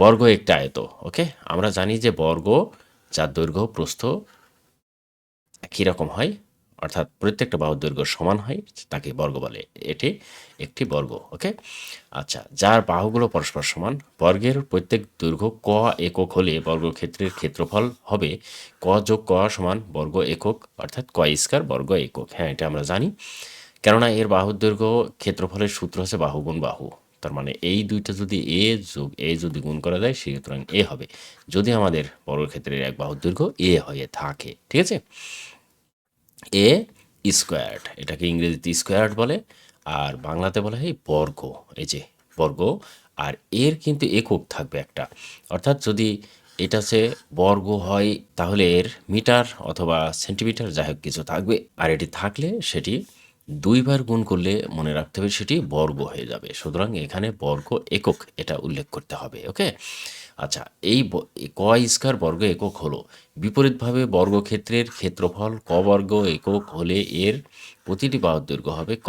বর্গ একটা আয়ত ওকে আমরা জানি যে বর্গ যার দৈর্ঘ্য প্রস্থ একই রকম হয়, অর্থাৎ প্রত্যেকটা বাহুর দৈর্ঘ্য সমান হয়, তাকে বর্গ বলে। এটি একটি বর্গ ওকে আচ্ছা যার বাহুগুলো পরস্পর সমান, বর্গের প্রত্যেক দৈর্ঘ্য ক একক হলে বর্গক্ষেত্রের ক্ষেত্রফল হবে ক যোগ ক সমান বর্গ একক, অর্থাৎ ক স্কয়ার বর্গ একক। হ্যাঁ এটা আমরা জানি। কেননা এর বাহুর দৈর্ঘ্য ক্ষেত্রফলের সূত্র হচ্ছে বাহু গুণ বাহু। তার মানে এই দুইটা যদি এ যোগ এ যদি গুণ করা যায় সুতরাং এ হবে। যদি আমাদের বর্গক্ষেত্রের এক বাহুর দৈর্ঘ্য এ হয়ে থাকে, ঠিক আছে? এ স্কোয়ার্ড, এটাকে ইংরেজিতে স্কোয়ার্ড বলে, আর বাংলাতে বলা হয় বর্গ, এই যে বর্গ, আর এর কিন্তু একক থাকবে একটা। অর্থাৎ যদি এটা হচ্ছে বর্গ হয়, তাহলে এর মিটার অথবা সেন্টিমিটার যাই হোক কিছু থাকবে, আর এটি থাকলে সেটি দুইবার গুণ করলে মনে রাখতে হবে সেটি বর্গ হয়ে যাবে। সুতরাং এখানে বর্গ একক এটা উল্লেখ করতে হবে, ওকে? আচ্ছা এই ক স্কয়ার বর্গ একক হলো। বিপরীতভাবে বর্গক্ষেত্রের ক্ষেত্রফল ক বর্গ একক হলে এর প্রতিটি বাহুর দৈর্ঘ্য হবে ক।